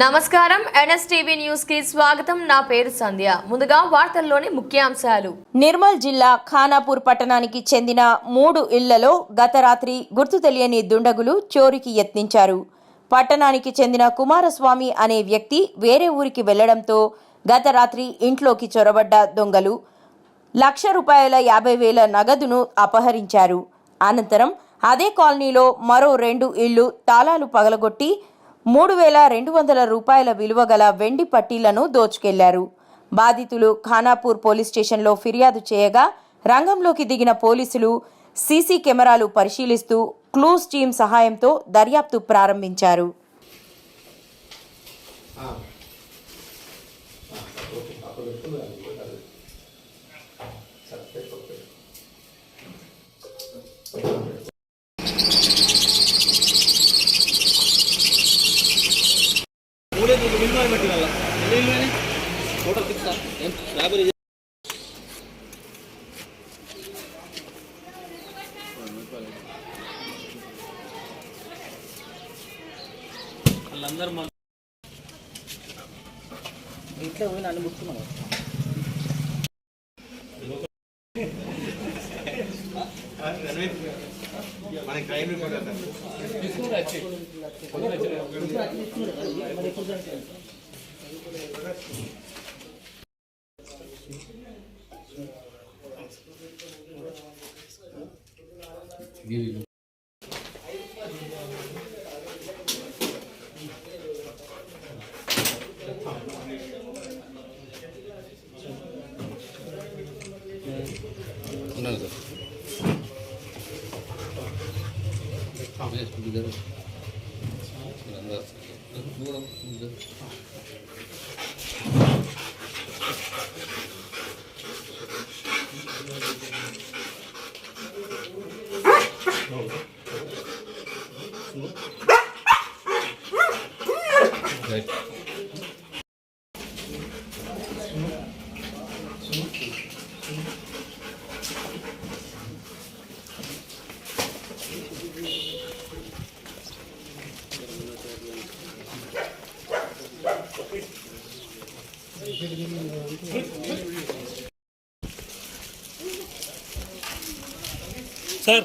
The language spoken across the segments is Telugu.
నమస్కారం. ఎన్ఎస్టీవీ న్యూస్కి స్వాగతం. నా పేరు సంధ్య. ముందుగా వార్తల్లోని ముఖ్యాంశాలు. నిర్మల్ జిల్లా ఖానాపూర్ పట్టణానికి చెందిన మూడు ఇళ్ళలో గత రాత్రి గుర్తు తెలియని దుండగులు చోరీకి యత్నించారు. పట్టణానికి చెందిన కుమారస్వామి అనే వ్యక్తి వేరే ఊరికి వెళ్ళడంతో గత రాత్రి ఇంట్లోకి చొరబడ్డ దొంగలు లక్ష రూపాయల యాభై వేల నగదును అపహరించారు. అనంతరం అదే కాలనీలో మరో రెండు ఇళ్ళు తాళాలు పగలగొట్టి మూడు వేల రెండు వందల రూపాయల విలువ గల వెండి పట్టీలను దోచుకెళ్ళారు. బాధితులు ఖానాపూర్ పోలీస్ స్టేషన్లో ఫిర్యాదు చేయగా రంగంలోకి దిగిన పోలీసులు సీసీ కెమెరాలు పరిశీలిస్తూ క్లూస్ టీం సహాయంతో దర్యాప్తు ప్రారంభించారు. వాళ్ళందరూ మన ఇంట్లో పోయి నన్ను ముట్టుకున్నావు. మనకి Gelelim. Bunlar da. Tamam, evet, bu gidelim. Bunlar da. Bu da, bu da. Sir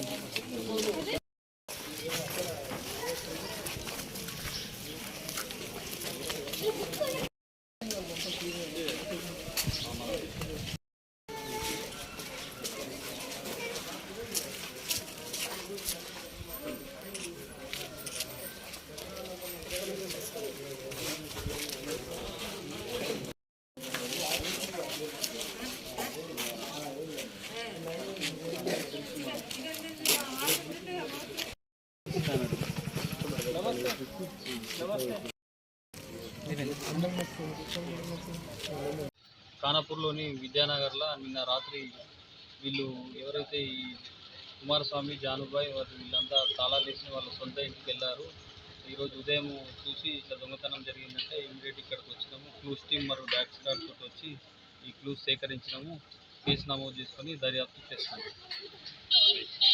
ఖానాపూర్లోని విద్యానగర్లో నిన్న రాత్రి వీళ్ళు ఎవరైతే ఈ కుమారస్వామి జానుబాయ్ వారు వీళ్ళంతా తాళాలు వేసిన వాళ్ళ సొంత ఇంటికి వెళ్ళారు. ఈరోజు ఉదయం చూసి ఇట్లా దొంగతనం జరిగిందంటే ఇమీడియట్ ఇక్కడికి వచ్చినాము. క్లూస్ టీమ్ మరియు డాక్ స్టార్ తోటి వచ్చి ఈ క్లూస్ సేకరించినాము. కేసు నమోదు చేసుకొని దర్యాప్తు చేస్తున్నాము